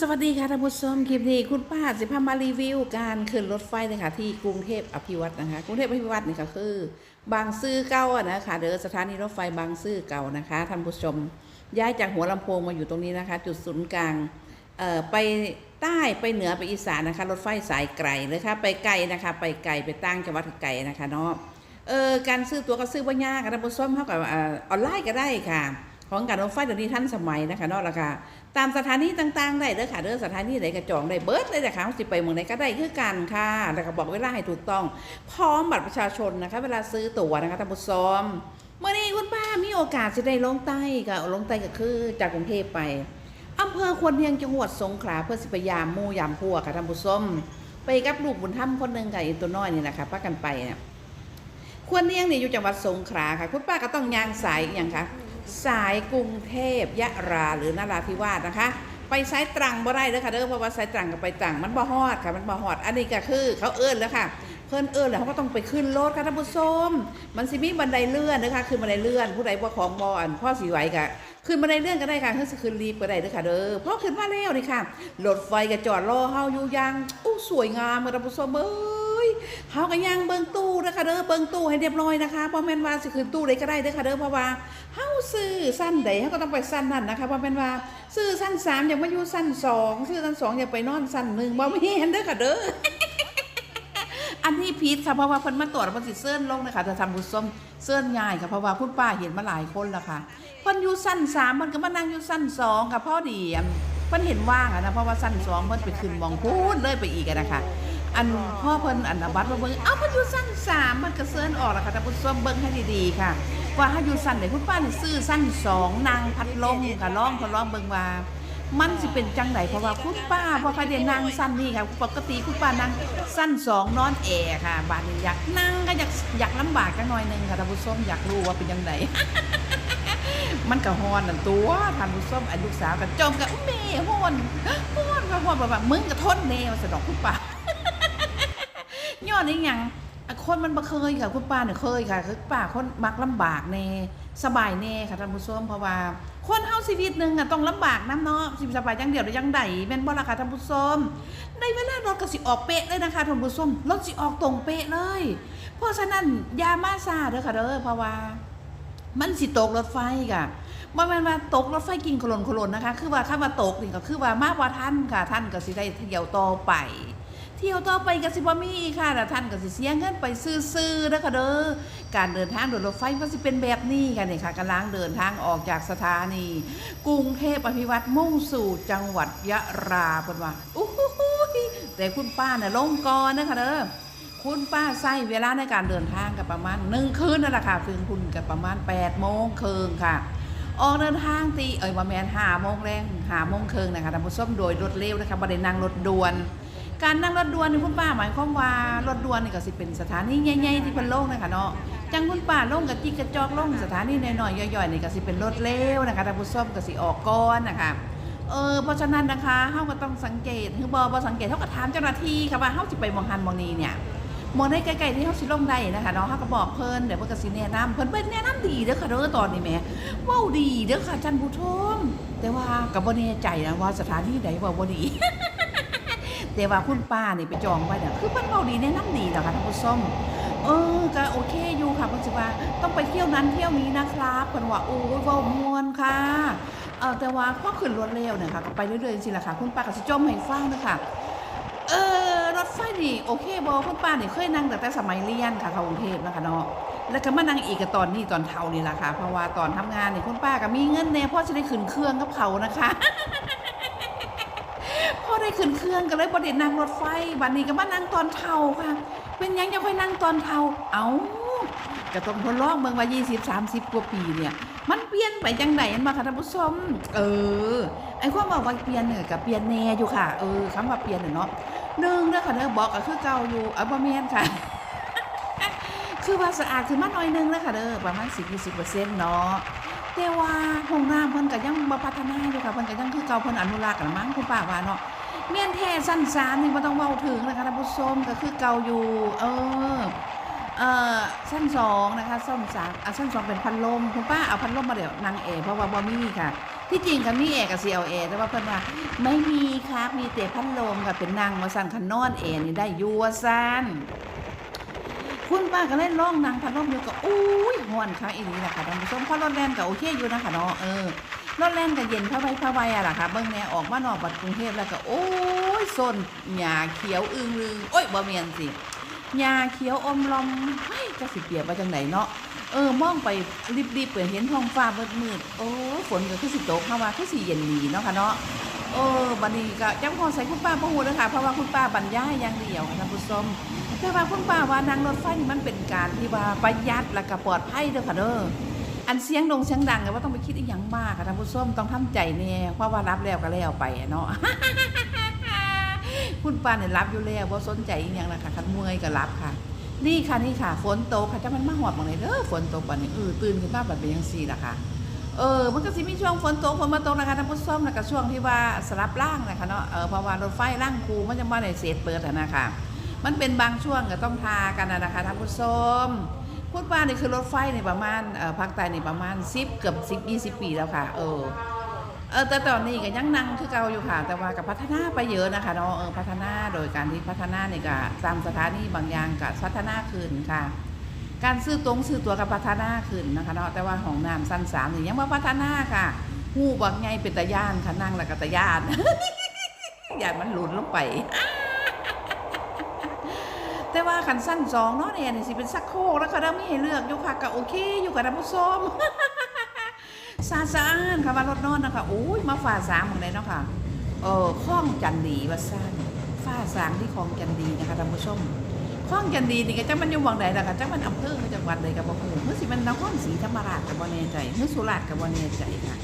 สวัสดีค่ะท่านผู้ชมคลิปนี้คุณป้าสิพามารีวิว การขึ้นรถไฟเลยค่ะที่กรุงเทพอภิวัตนะคะ กรุงเทพอภิวัตนี่ก็คือ บางซื่อเก่าอะนะคะเด้อสถานีรถไฟบางซื่อเก่านะคะท่านผู้ชม ย้ายจากหัวลำโพงมาอยู่ตรงนี้นะคะ จุดศูนย์กลางเอ่อไปใต้ไปเหนือไปอีสานนะคะ รถไฟสายไกลเลยค่ะไปไกลนะคะ ไปไกลไปตั้งจังหวัดไกลนะคะเนาะเออการซื้อตัวก็ซื้อว่ายากค่ะท่านผู้ชมเท่ากับออนไลน์ก็ได้ค่ะ ของการรถไฟเดี๋ยวนี้ทันสมัยนะคะเนาะราคาตามสถานีต่างๆ ได้เด้อค่ะเด้อสถานีไหนกระจองได้เบิร์ดเลยนะคะสิไปเมืองไหนก็ได้คือกันค่ะแล้วก็บอกเวลาให้ถูกต้อง พร้อมบัตรประชาชนนะคะ เวลาซื้อตั๋วนะคะท่านผู้ชมเมื่อนี้คุณป้ามีโอกาสจะได้ลงใต้ก็ลงใต้ก็คือจากกรุงเทพไปอำเภอควรเนียงจังหวัดสงขลาเพื่อสิไปยามหมู่ยามพัวค่ะท่านผู้ชมไปกับลูกบุญธรรมคนหนึ่งกับอีตัวน้อยนี่แหละคะพักกันไปเนี่ยควรเนียงนี่อยู่จังหวัดสงขลาค่ะ คุณป้าก็ต้องยางสายอย่างคะ สายกรุงเทพยะราหรือนราธิวาสนะคะ ไปสายตรังบ่ได้เด้อค่ะเด้อเพราะว่าสายตรังกับไปตรังมันบ่ฮอดค่ะมันบ่ฮอด อันนี้ก็คือเขาเอิ้นแล้วค่ะเพิ่นเอิ้นแล้วเขาก็ต้องไปขึ้นรถค่ะท่านผู้ชมมันสิมีบันไดเลื่อนนะคะขึ้นบันไดเลื่อน ผู้ใดบ่ของบ่อันพ่อสิไหวก็ขึ้นบันไดเลื่อนก็ได้ค่ะเพิ่นสิขึ้นรีบก็ได้เด้อค่ะเด้อเพราะขึ้นมาแล้วนี่ค่ะรถไฟก็จอดรอเฮาอยู่ย่างอู้สวยงามค่ะท่านผู้ชมเอ้ ยเฮาก็ย่างเบิ่งตู้นะคะเด้อเบิ่งตู้ให้เรียบร้อยนะคะบ่อแม่นว่าสิขึ้นตู้ใดก็ได้เด้อค่ะเด้อเพราะว่าเฮาซื้อสั้นใดเฮาก็ต้องไปสั้นนั่นนะคะบ่อแม่นว่าซื้อสั้น3อย่ามาอยู่สั้น2ซื้อสั้น2องอย่าไปนอนสั้น1บ่แม่นเด้อค่ะเด้ออันนี้ผิดค่ะเพราะว่าเพิ่นมาตรวจเพิ่นสิเซิ้นลงนะคะจะทำบุญส้มเซิ้นง่ายค่ะเพราะว่าคุณป้าเห็นมาหลายคนแล้วค่ะเพิ่นอยู่สั้น3มันก็มานั่งอยู่สั้น2ค่ะพ่อดีอันเพิ่นเห็นว่างอะนะเพราะว่าสั้น2เพิ่นไปขึ้นมองพูดเลยไปอีกนะคะ อันพ่อเพิ่นอันบัตรมาเบิ่งเอ้าเพิ่นอยู่สั้นสามมันก็เซินออกแล้วค่ะท่านผู้ชมเบิ่งให้ดีๆค่ะ ว่าถ้าอยู่สั้นไหนคุณป้านี่ซื้อสั้นสองนางพัดลมค่ะร้องเขาร้องเบิ่งว่า มันสิเป็นจังไหนเพราะว่าคุณป้าบ่ค่อยได้นั่งสั้นนี่ค่ะปกติคุณป้านั่งสั้นสองนอนแอค่ะบาดนี้อยากนั่งก็อยากอยากลำบากจังหน่อยหนึงค่ะท่านผู้ชมอยากรู้ว่าเป็นจังไดมันก็ฮอนนั่นตัวท่านผู้ชมอันลูกสาวก็จมกับแม่ฮอนฮอนก็ฮอนแบบว่ามึงก็ทนแนวสะดอกคุณป้า ย้อนนี่ยังคนมันบ่เคยค่ะคุณป้าเนี่ยเคยค่ะคือป้าคนมักลำบากแน่สบายแน่ค่ะท่านผู้ชมเพราะว่าคนเฮาชีวิตหนึ่งอะต้องลำบากน้ำเนาะสิสบายจังเดียวหรือยังใดแม่นบ่ล่ะค่ะท่านผู้ชมในเวลารถก็สิออกเป๊ะเลยนะคะท่านผู้ชมรถสิออกตรงเป๊ะเลย เพราะฉะนั้นอย่ามาซาเด้อค่ะเด้อเพราะว่า มันสิตกรถไฟค่ะบ่แม่นว่าตกรถไฟกินขลนขลนนะคะ คือว่าคำว่าตกนี่ก็คือว่ามากว่าท่านค่ะท่านก็สิได้เที่ยวต่อไป ที่ยวต่อไปก็สิบ่มีอีกค่ะแต่ท่านก็สิเสียเงินไปซื้อๆนะคะเด้อการเดินทางโดยรถไฟก็สิเป็นแบบนี้ค่ะนี่ยค่ะกำลังเดินทางออกจากสถานี กรุงเทพอภิวัตรมุ่งสู่จังหวัดยะราเพิ่นว่าอู้หูแต่คุณป้าน่ะลงก่อนนะคะเด้อคุณป้าใช้เวลาในการเดินทางกับประมาณหนึ่งคืนนั่นแหละค่ะคืนคุณกับประมาณ8ปดโมงครึ่งค่ะออกเดินทางตีเอ้ยว่าแมนห้าโมงแรงห้าโมงครึ่งนะคะท่านผู้ชมโดยรถเร็วนะคะบ่ไดนั่งรถด่วน การนั่งรถด่วนนี่คุณป้าหมายความว่ารถด่วนนี่ก็สิเป็นสถานีใหญ่ๆที่เพิ่นลงนะคะเนาะจังคุณป้าลงกับจิกกระจอกลงสถานีน้อยๆย่อยๆนี่ก็สิเป็นรถเร็วนะคะท่านผู้ชมก็สิออกก่อนนะคะเออเพราะฉะนั้นนะคะเฮาก็ต้องสังเกตคือบ่บ่สังเกตเฮาก็ถามเจ้าหน้าที่ค่ะว่าเฮาสิไปมองหันมองนี้เนี่ยมองได้ใกล้ๆที่เฮาสิลงได้นะคะเนาะเฮาก็บอกเพิ่นเดี๋ยวเพิ่นก็สิแนะนำเพิ่นเป็นแนะนำดีเด้อค่ะเด้อตอนนี้แหมเว้าดีเด้อค่ะท่านผู้ชมแต่ว่าก็บ่แน่ใจนะว่าสถานที่ใดว้าบ่ดี แต่ว่าคุณป้านี่ไปจองไว้เนี่ยคือเพิ่นเว้าดีแนะนำดีนะคะท่านผู้ชมเออก็โอเคอยู่ค่ะเพิ่นสิว่าต้องไปเที่ยวนั้นเที่ยวนี้นะครับเพิ่นว่าโอ้ยเว้ามวนค่ะเออแต่ว่าพอขึ้นรถเร็วเนี่ยค่ะก็ไปเรื่อยๆสิงๆล่ะค่ะคุณป้าก็สิจมให้ฟังเด้อค่ะเออรถไฟนี่โอเคบอคุณป้าเนี่ยเคยนั่งแตั้งแต่สมัยเรียนค่ะเข้ากรุงเทพนะคะเนาะแล้วก็มานั่งอีกตอนนี้ตอนเท่านี่แหละค่ะเพราะว่าตอนทำงานเนี่ยคุณป้าก็มีเงินแน่เพราะจะได้ขึ้นเครื่องกับเขานะคะ ได้ขึ้นเครื่องก็เลยประเด็นนั่งรถไฟบัดนี้ก็มานั่งตอนเท่าค่ะ เป็นยังจะค่อยนั่งตอนเท่า เอ้าก็ต้องทดลองเบิ่งว่า20 30กว่าปีเนี่ย มันเปลี่ยนไปจังได๋มาค่ะท่านผู้ชม เออ ไอ้ความว่าว่าเปลี่ยนเนี่ยก็เปลี่ยนแน่อยู่ค่ะ เออคำว่าเปลี่ยนเนาะหนึ่งเด้อค่ะเด้อบอกก็คือเก่าอยู่เออบ่แม่นค่ะ คือว่าสะอาดขึ้นมาหน่อยนึงแล้วค่ะเด้อประมาณ10-20%เนาะแต่ว่าห้องน้ำเพิ่นก็ยังบ่พัฒนาอยู่ค่ะเพิ่นก็ยังคือเก่าเพิ่นอนุรักษ์กันมั้งคุณป้าว่าเนาะ เมียนแท้สั้นสามนี่บ่ต้องเว้าถึงนะคะท่านผู้ชมก็คือเกาอยู่เออเอ่อชั้นสองนะคะส้นสามอะชั้นสองเป็นพัดลมคุณป้าเอาพัดลมมาเดี๋ยวนางเอเพราะว่าบ่มีค่ะ ที่จริงก็มีแอร์กับ CLA แต่ว่าเพิ่นว่าไม่มีครับมีแต่พัดลมกับเป็นนั่งว่าสั่นคันนอนแอร์นี่ได้ยู่ว่าซั่นคุณป้าก็เลยล่องนั่งพัดลมอยู่ก็อุ้ยฮ้อนคักอีหลีล่ะคะท่านผู้ชมเพราะรถแล่นก็โอเคอยู่นะคะเนาะเออ รถแล่นก็เย็นพะไว้พะไวอะล่ะค่ะเบิ่งแน่ออกมานอกบัดกรุงเทพแล้วก็โอ้ยส้นหญ้าเขียวอึงลึงโอ้ยบ่แม่นสิหญ้าเขียวอมลอมเฮ้ยจะสิเปียบว่าจังไดเนาะเออมองไปรีบๆเปิดเห็นท้องฟ้ามืดๆโอ้ฝนก็คือสิตกเข้ามาคือสิเย็นดีเนาะค่ะเนาะเออบัดนี้ก็จังพอใส่คุณป้าพ่อหูเลยค่ะเพราะว่าคุณป้าบรรยายอย่างเดียวค่ะท่านผู้ชมแต่ว่าคุณป้าว่านั่งรถไฟนี่มันเป็นการที่ว่าประหยัดและก็ปลอดภัยเด้อค่ะเด้อ อันเสียงดงเสียงดังก็ว่าต้องไปคิดอีหยังมากค่ะท่านผู้ชมต้องทำใจแน่เพราะว่ารับแล้วก็แล้วไปเนาะคุณป้าเนี่ยรับอยู่แล้วบ่าสนใจอีหยังละค่ะคันเมื่อยก็รับค่ะ นี่ค่ะนี่ค่ะฝนตกค่ะจะมันมาหอดมองไหนเด้อฝนตกบัดนี้เออตื่นขึ้นมาแบัดเป็นยังซี่ล่ะค่ะเออมันก็สิมีช่วงฝนตกฝนมาตกนะคะท่านผู้ชมแล้วก็ช่วงที่ว่าสลับร่างนะคะเนาะเออเพราะว่ารถไฟร่างคูมันจะมาในเศษเปิดอะนะคะมันเป็นบางช่วงก็ต้องทากันนะคะท่านผู้ชม พูดว่านี่คือรถไฟในประมาณภาคใต้ในประมาณ10เกือบ10 20ปีแล้วค่ะ เออเออแต่ตอนนี้ก็ยังนั่งคือเก่าอยู่ค่ะ แต่ว่ากับพัฒนาไปเยอะนะคะเนาะเออพัฒนาโดยการที่พัฒนาเนี่ยก็ตามสถานีบางอย่างก็พัฒนาขึ้นค่ะ การซื้อตรงซื้อตัวกับพัฒนาขึ้นนะคะเนาะแต่ว่าของน้ำสั้นสามนี่ยังว่าพัฒนาค่ะหูบักไงเป็นตะย่านค่ะนั่งแล้วก็ตะย่านย่านมันหลุนลงไป แต่ว่าขันสั้นสองเนาะเนี่ยนี่สิเป็นสักโคกแล้วก็ได้ไม่ให้เลือกอยู่ค่ะก็โอเค อยู่กับท่านผู้มสาสานค่ะว่ารถนอนนะคะโอ้ยมาฝ่าสางหมองไหนเนาะค่ะเออคล้องจันดีว่าสั้นฝ้าสางที่คลองจันดีนะคะท่านผู้ชมคลองจันดีนี่ก็จังมันอยู่หมองใดล่ะค่ะจังมันอำเภอจังหวัดใดกับบ่ฮู้เมื่อสิมันนครศรีธรรมราชกับบ่แน่ใจเมื่อสุราษฎร์กับบ่แน่ใจค่ะ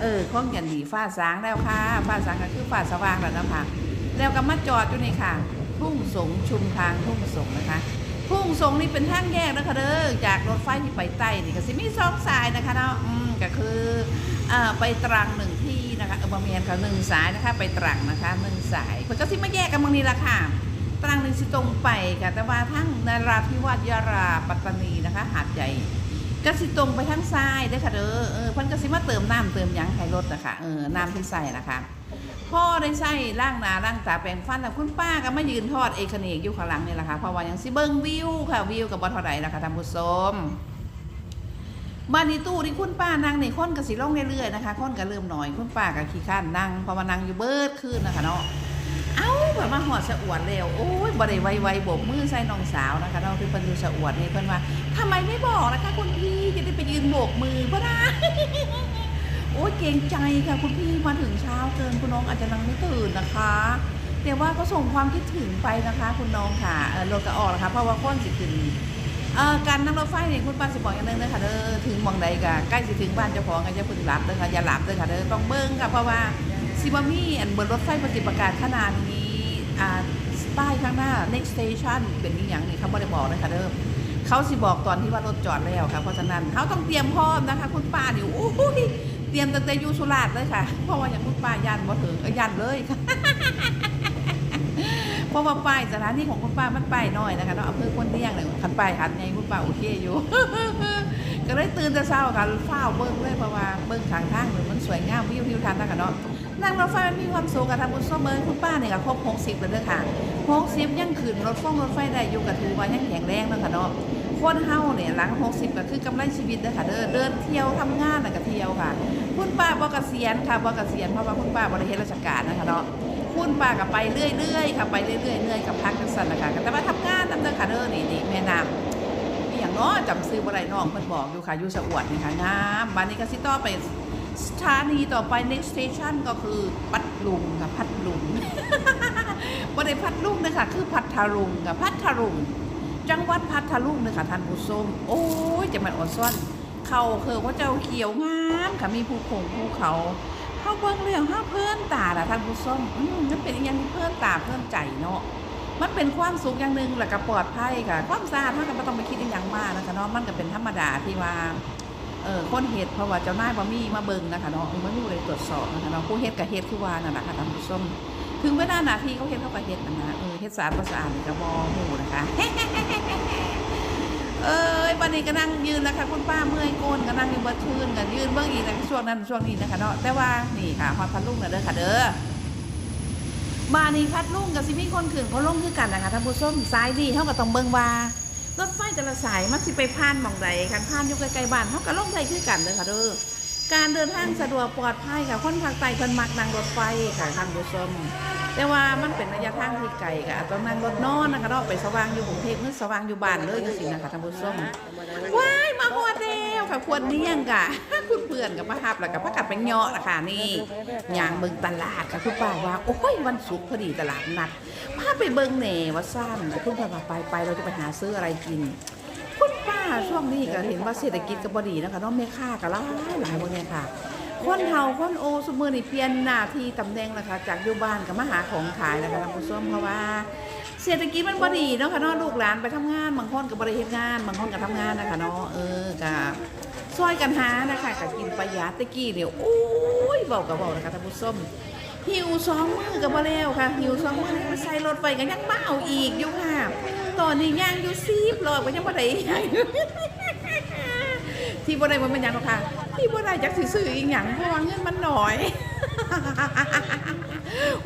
เออคลองจันดีฝ้าสางแล้วค่ะฝ้าสางก็คือฝ้าสว่างแล้วนะคะแล้วก็มาจอดอยู่นี่ค่ะ ทุ่งสงชุมทางทุ่งสงนะคะ ทุ่งสงนี่เป็นทางแยกนะคะเด้อจากรถไฟที่ไปใต้นี่ก็สิมีสองสายนะคะเนาะอืมก็คืออ่าไปตรังหนึ่งที่นะคะเออบะเมียนค่ะหนึ่งสายนะคะ ไปตรังนะคะหนึ่งสายมันก็สิมาแยกกันบางนี้ละค่ะตรังหนึ่งสิตรงไปค่ะแต่ว่าทั้งนราธิวาสยาราปัตตานีนะคะ หาดใหญ่ก็สิตรงไปทางซ้ายเด้อค่ะเด้อเออเพิ่นก็สิมาเติมน้ำเติมหยังให้รถนะคะเออน้ำที่ใส่นะคะ พ่อได้ใส่ล่างหนาล่างตาแปรงฟันแล้วคุณป้าก็มายืนทอดเอกเนกอยู่ข้างหลังนี่แหละค่ะเพราะว่ายังสิเบิ้งวิวค่ะวิวกับบอเท่าไหร่ะค่ะท่านผู้ชมบ้านนี้ตู้ที่คุณป้านั่งนี่คนก็สิลงเรื่อยๆนะคะค้นก็เริ่มหน่อยคุณป้าก็ขี้ข้านนั่งพอมานั่งอยู่เบิดคืนนะคะเนาะเอ้าแบบมาหอดสะอวดแล้วโอ้ยบ่ได้ไวๆโบกมือใส่น้องสาวนะคะเนาะคือเพิ่นอยู่สะอวดนี่เพิ่นว่าทำไมไม่บอกนะคะคุณพี่จะได้ไปยืนโบกมือเพราะนะ โอ้ยเกรงใจค่ะคุณพี่มาถึงเช้าเกินคุณน้องอาจจะยังไม่ตื่นนะคะแต่ว่าก็ส่งความคิดถึงไปนะคะ คุณน้องค่ะเออรถก็ออกแล้วค่ะเพราะว่าค้นสิขึ้นเอ่อการนั่งรถไฟเนี่ยคุณป้าสิบอกอย่างนึงนะคะเด้อถึงหมองใดก็ใกล้สิถึงบ้านเจ้าของก็อย่าเพิ่งหลับเด้อค่ะอย่าหลับเด้อค่ะเด้อต้องเบิ่งค่ะเพราะว่าซิบามีอันบนรถไฟปฏิบัติการขนาดนี้อ่าป้ายข้างหน้า next station เป็นอย่างนี้เขาไม่ได้บอกนะคะเด้อเขาสิบอกตอนที่ว่ารถจอดแล้วค่ะเพราะฉะนั้นเขาต้องเตรียมพร้อมนะคะ คุณป้านี่โอ้ย ตรียมตั้งแต่ยูสุราษฎร์เลยค่ะ เพราะว่าอย่างคุณป้ายันบ่ถึงเอ้ยยันเลยค่ะเพราะว่าป้ายสถานที่ของคุณป้ามันป้ายน้อยนะคะเนาะอำเภอคนเลี้ยงเนี่ยคันป้ายหัดไงคุณป้าโอเคอยู่ก็เลยตื่นแต่เช้าค่ะเฝ้าเบิ้งเลยเพราะว่าเบิ้งทางทางเนี่ยมันสวยงามวิวทิวทัศน์นะคะเนาะนั่งรถไฟมันมีความสุขกับทางบุญส้มเบิ้งคุณป้าเนี่ยก็ครบ60แล้วเด้อค่ะ60ยังขึ้นรถฟ้องรถไฟได้อยู่กับถือว่ายังแข็งแรงเนะค่ะเนาะคนเฮาเนี่ยหลัง60ก็คือกำไรชีวิตเด้อค่ะเด้อเดินเที่ยวทำงานแล้วก็เที่ยวค่ะ คุณป้าบ่เกษียณค่ะบ่เกษียณเพราะว่าคุณป้าบ่ได้เฮ็ดราชการนะคะเนาะคุณป้าก็ไปเรื่อยๆค่ะไปเรื่อยๆเนื่อยกับพักจังซั่นนะคะแต่ว่าทำงานนำเด้อค่ะเด้อนี่นี่แม่น้ำมีหยังนาะจำซื้อบ่ได้น้องเพิ่นบอกอยู่ค่ะอยู่สะอวดนี่ค่ะงามบัดนี้ก็สิต่อไปสถานีต่อไป next station ก็คือพัทลุงค่ะพัทลุงบ่ได้พัทลุงเด้อค่ะคือพัทลุงค่ะพัทลุง จังหวัดพัทลุงเลยค่ะท่านผู้ชมโอ้ยจะมันอ่อนซ่อน เขาคือว่าเจ้าเขียวงามค่ะมีภูคงภูเขาเขาเบิ่งเรื่องห้าเพื่อนตาละท่านผู้ชมมมันเป็นอย่างเพื่อนตาเพื่อนใจเนาะมันเป็นความสุขอย่างหนึ่งแหละก็ปลอดภัยค่ะความสะอาดมันก็ไม่ต้องไปคิดอหย่างมากนะคะเนาะมันก็เป็นธรรมดาที่ว่าเออคนเฮ็ดเพราะว่าเจ้านายบ่มีมาเบิ่งนะคะเนาะเออมันมีเลยตรวจสอบนะคะเนาะผู้เฮ็ดกับเฮ็ดคือว่านั่นแหละค่ะท่านผู้ชมถึงเวลาหน้าที่เขาเฮ็ดเขาก็เฮ็ดนะนะเออเฮ็ดสะอาดบ่สะอาดนี่ก็บ่ฮู้นะคะ เอเอ้ยวันนี้ก็นั่งยืนแล้วค่ะคุณป้าเมื่อยโกนก็นั่งอยู่เบิดชื่นกันยืนเบื้องอีกนะช่วงนั้นช่วงนี้นะคะเนาะแต่ว่านี่ค่ะฮอดพัดลุงนะเด้อค่ะเด้อมานี่พัดลุงกับสิมีคนขึ้นเขาลงคือกันนะคะท่านผู้ชมสายดีเท่ากับต้องเบิงว่ารถไฟแต่ละสายมันสิไปผ่านหม่องใดคันผ่านอยู่ใกล้ๆบ้านเท่ากับลงได้คือกันเด้อค่ะเด้อการเดินทางสะดวกปลอดภัยค่ะคนภาคใต้เพิ่นมักนั่งรถไฟค่ะท่านผู้ชม แต่ว่ามันเป็นระยะทางที่ไกลก็อาจต้องนั่งรถนอนนะคะเนาไปสว่างอยู่กรุงเทพหรือสว่างอยู่บ้านเลยจังซี่นะคะท่านผู้ชมว้ายมาฮอดแล้วค่ะควรเนียงกะคุณเพื่อนกับมาฮับแล้วก็พากันไปเหาะนะคะนี่ย่างเบิงตลาดค่ะคุณป้าว่าโอ้ยวันศุกร์พอดีตลาดนัดพาไปเบิงแหน่ว่าซ่านคุณป้าไปไปเราจะไปหาซื้ออะไรกินคุณป้าช่วงนี้ก็เห็นว่าเศรษฐกิจก็บ่ดีนะคะเนาะแม่ค้าก็หลายหลายบ่เนี่ยค่ะ คนเฒ่าคนโอสมือนี่เปลี่ยนหน้าที่ตำแหน่งนะคะจากอยู่บ้านก็มาหาของขายนะคะท่านผู้ชมเพราะว่าเศรษฐกิจมันบ่ดีเนาะค่ะเนาะลูกหลานไปทำงานบางคนก็บ่ได้เฮ็ดงาน บางคนก็ทำงานนะคะเนาะเออก็ซอยกันหานะคะก็กินประหยัดตะกี้เนี่ยโอ้ยเว้าก็เว้านะคะท่านผู้ชมหิวสองมือก็บ่แล้วค่ะหิวสองมือนี่มาใส่รถไปก็ยังเอาอีกอยู่ค่ะตอนนี้ย่างอยู่10รอบก็ยังบ่ได้ย่าง ที่บ่ได้บ่เป็นหยังหรอกค่ะ ที่บ่ได้จักสิซื้ออีหยังเพราะว่าเงินมันน้อย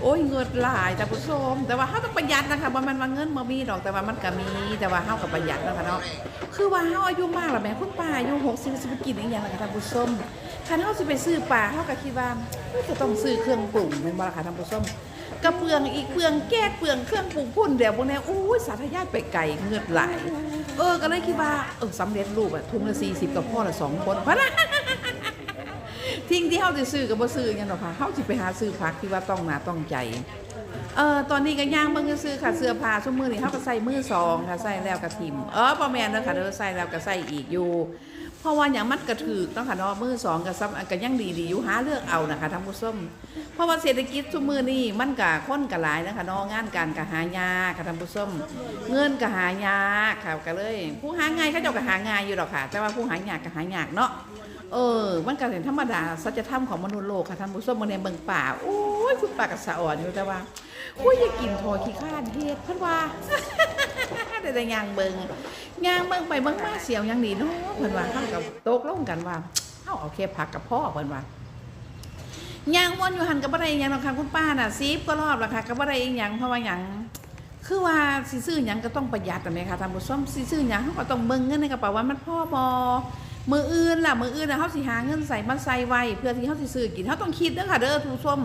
โอ้ยเงินหลายท่ผู้ชม แต่ว่าเฮาต้องประหยัดนะคะบ่แม่นว่าเงินบ่มีดอกแต่ว่ามันก็มี แต่ว่าเฮาก็ประหยัดนะคะเนาะคือว่าเฮาอายุมากแล้วแหม่คุณป้าอายุ60สิไปกินอีหยังล่ะคะท่านผู้ชมคันเฮาสิไปซื้อปลาเฮาก็คิดว่าเฮ้ยจะต้องซื้อเครื่องปรุงแม่นบ่ล่ะคะท่านผู้ชมกระเปืองอีกเปืองแก้เปืองเครื่องปรุงพุ่นเดี๋ยวพวกนี้โอ้ยสาธยายไปไกลเงินหลาย เออก็เลยคิดว่าเออสำเร็จรูปอะทุงละสี่สิบกับพ่อละสองคนพะนะทิ้งที่เฮาจะซื้อกับบ่ซื้อยังหรอกค่ะเฮาสิไปหาซื้อพักที่ว่าต้องหนาต้องใจเออตอนนี้ก็ย่างเบิ่งซื้อค่ะเสื้อผ้าชุมือนี่เฮาก็ใส่มือสองค่ะใส่แล้วก็ทิมเออบ่แม่นเด้นค่ะเด้อใส่แล้วก็ใส่อีกอยู่ เพราะว่าหยังมันกระถือต้องค่ะเนาะมือสองก็ซ้ำก็ยังดีๆอยู่หาเลือกเอานะคะท่านผู้ชมเพราะว่าเศรษฐกิจซุมือนี่มันก็คนก็หลายนะคะเนาะงานการก็หายาค่ะท่านผู้ชมเงินก็หายาค่ะก็เลย ผู้หาง่ายเขาเจ้าก็หาง่ายอยู่ดอกค่ะ แต่ว่าผู้หายากก็หายากเนาะเออมันก็เป็นธรรมดาสัจธรรมของมนุษย์โลกค่ะท่านผู้ชมมาในเบิ่งป่าโอ้ยคุณป่ากับสะอ่อนอยู่แต่ว่าโอ้ยอย่ากินทอขี้ข้านเฮ็ดเพิ่นว่าแต่แต่ยางเบิง ยางเบิ่งไปเบิ่งมาเสียวยังดีเนาะเพิ่นว่าเฮากับตกลงกันว่าเฮาเอาแค่ผักกับพ่อเพิ่นว่ายางวนอยู่หันกับบ่ได้อีหยังหรอกค่ะคุณป้าน่ะซีบก็รอบล้วค่ะก็บ่ได้อีหยังเพราะว่าหยังคือว่าสิซื้อหยังก็ต้องประหยัดกันไหมคะท่านผู้มสิซื้อหยังเขาก็ต้องเบิ่งเงินในกระเป๋าว่ามันพ่อบอมืออื่นล่ะมืออื่นนะเขาสิหาเงินใส่มาใส่ไว้เพื่อที่เขาสิซื้อกินเขาต้องคิดเด้อค่ะเด้อท่านผู้ชม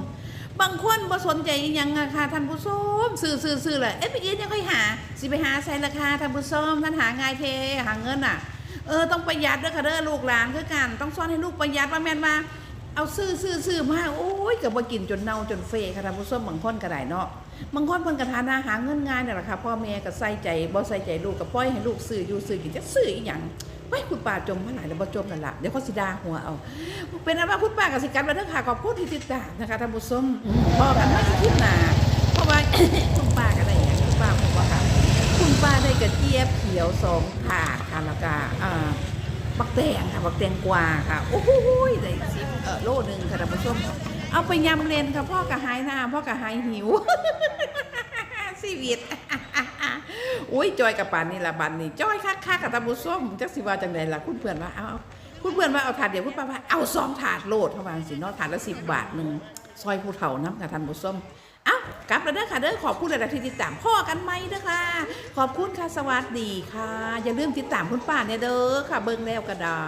บางคนบ่สนใจอิหยังอะค่ะท่านผู้ชมซื้อซื้อซื้อเลยเอ๊ะไปอื่นยังค่อยหา สิไปหาใส่ราคาท่านผู้ชมท่านหาง่ายเทหาเงินอะ เออต้องประหยัดด้อค่ะเด้อลูกหลานคือกันต้องสอนให้ลูกประหยัดว่าแม่นว่าเอาซื้อซื้อซื้อมาโอ้ยก็บ่กินจนเน่าจนเฟะค่ะท่านผู้ชมบางคนก็ได้เนาะบางคนเพิ่นก็ทานอาหารเงินงานเนี่ยแหละค่ะพ่อแม่ก็ใส่ใจบ่ใส่ใจลูกก็ปล่อยให้ลูกซื้ออยู่ซื้อกินจะซื้ออีหยัง ไว้คุณป้าจมมาหลายแล้วบ่จมกันละเดี๋ยวเขาสิดาหัวเอา เป็นอันว่าคุณป้าก็สิกันไว้เด้อค่ะขอบคุณที่ติดตามนะคะท่านผู้ชมอืมบอกันว่าสิคลิปหนาเพราะว่าคุณป้าก็ได้หยังคุณป้าผมว่าค่ะ คุณป้าได้กระเจี๊ยบเขียวสองถาดค่ะแล้วก็อ่าบักแตงค่ะบักแตงกวาค่ะโอ้โหได้สิบเออโลหนึ่งค่ะท่านผู้ชมเอาไปยำเลนค่ะพ่อกะหายหน้าพ่อกะหายหิว ชีวิตอุ้ยจอยกับปานนี่ละบันนี่จอยคักคักกับตาบุส้มจักสิว่าจังไดล่ะคุณเพื่อนว่าเอาคุณเพื่อนว่าเอาถาดเดียวคุณป้าว่าเอาสองถาดโลดเท่าว่าสิเนาะถาดละสิบบาทหนึ่งซอยผู้เฒ่าน้ำกับท่านบุส้มเอ้ากลับแล้วเด้อค่ะเด้อขอบคุณหลายๆที่ติดตามพ่อกันไหมเด้อค่ะ ขอบคุณค่ะสวัสดีค่ะ อย่าลืมติดตามคุณป้าเนี่ยเด้อค่ะเบิ่งแล้วก็ได้